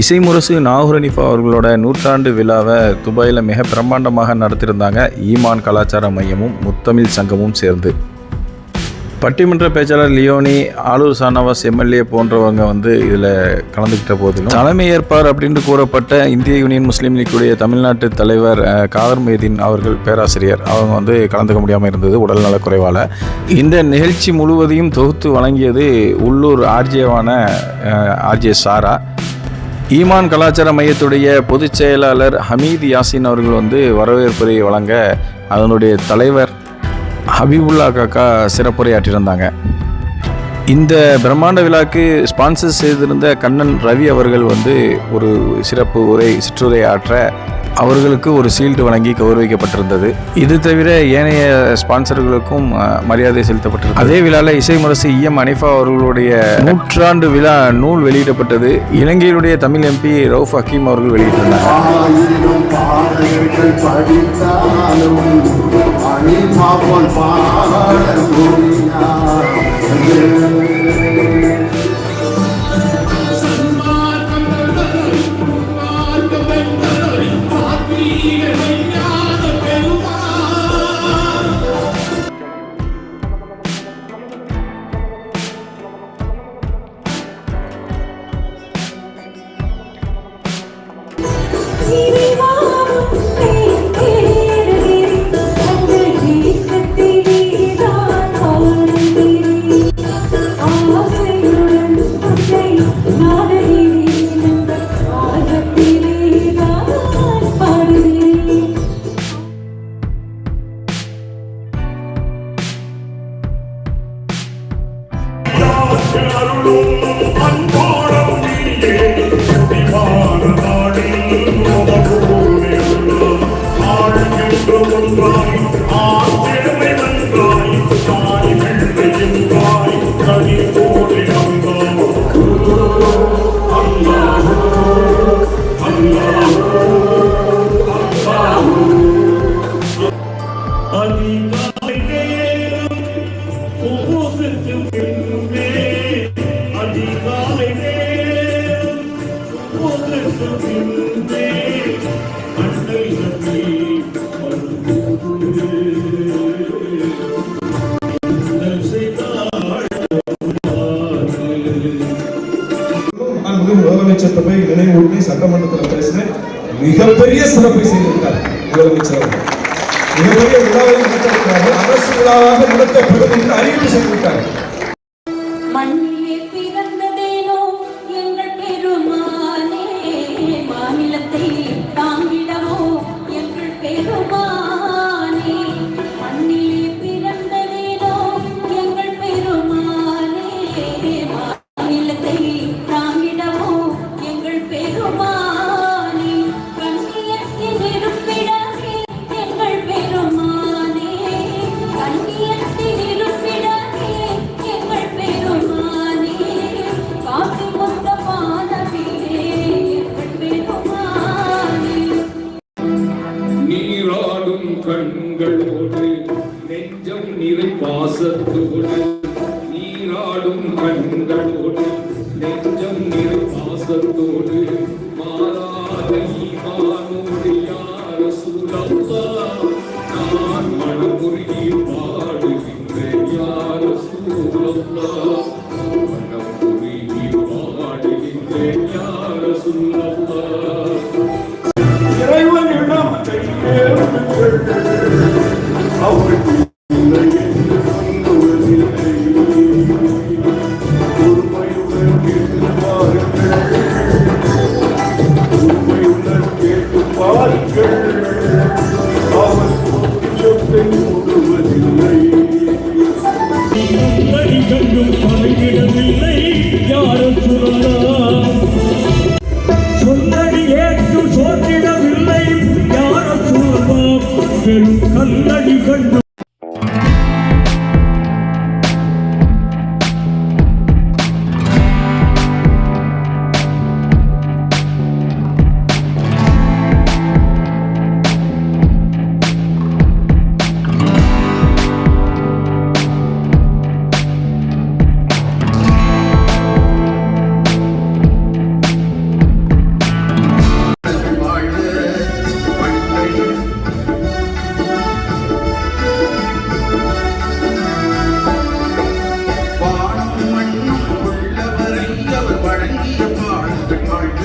இசைமுரசு முரசு Hanifa அவர்களோட நூற்றாண்டு விழாவை துபாயில் மிக பிரம்மாண்டமாக நடத்தியிருந்தாங்க ஈமான் கலாச்சார மையமும் முத்தமிழ் சங்கமும் சேர்ந்து. பட்டிமன்ற பேச்சாளர் லியோனி ஆலூர் சானவாஸ் எம்எல்ஏ போன்றவங்க வந்து இதில் கலந்துக்கிட்ட போதிலும் தலைமை ஏற்பார் அப்படின்னு கூறப்பட்ட இந்திய யூனியன் முஸ்லீம் லீக்குடைய தமிழ்நாட்டு தலைவர் காதர் மைதீன் அவர்கள் பேராசிரியர். அவங்க வந்து கலந்துக்க முடியாமல் இருந்தது உடல்நலக் குறைவால். இந்த நிகழ்ச்சி முழுவதையும் தொகுத்து வழங்கியது உள்ளூர் ஆர்ஜேவான ஆர்ஜே சாரா. ஈமான் கலாச்சார மையத்துடைய பொதுச் செயலாளர் ஹமீத் யாசின் அவர்கள் வந்து வரவேற்புரை வழங்க அதனுடைய தலைவர் ஹபீபுல்லா காக்கா சிறப்புரையாற்றியிருந்தாங்க. இந்த பிரம்மாண்ட விழாக்கு ஸ்பான்சர் செய்திருந்த கண்ணன் ரவி அவர்கள் வந்து ஒரு சிறப்பு உரை சிற்றுரை ஆற்ற அவர்களுக்கு ஒரு சீல்டு வழங்கி கௌரவிக்கப்பட்டிருந்தது. இது தவிர ஏனைய ஸ்பான்சர்களுக்கும் மரியாதை செலுத்தப்பட்டிருந்தது. அதே விழாவில் இசை முரசு இஎம் அனிஃபா அவர்களுடைய நூற்றாண்டு விழா நூல் வெளியிடப்பட்டது. இலங்கையினுடைய தமிழ் எம்பி ரவுஃப் ஹக்கீம் அவர்கள் வெளியிட்டிருந்தாங்க Anna மிகப்பெரிய சிறப்பை செய்திருக்கார் முதலமைச்சர் மிகப்பெரிய விழாவை நடத்திருக்கிறார்கள் அரசு விழாவாக நடத்தப்படும் என்று அறிவிப்பு செய்திருக்கார் நீராடும் கண்களோடு நெஞ்சம் நிறை மாறாத ஈமானோடு யார சூழல்லா நான் மனமுருகி பாடுகின்றேன் யார சூழல்லா மனமுருகி யார சூழல்லா யாரும் ஏற்று சோற்றிடவில்லை யார பெரும் கல்லடி கண்டு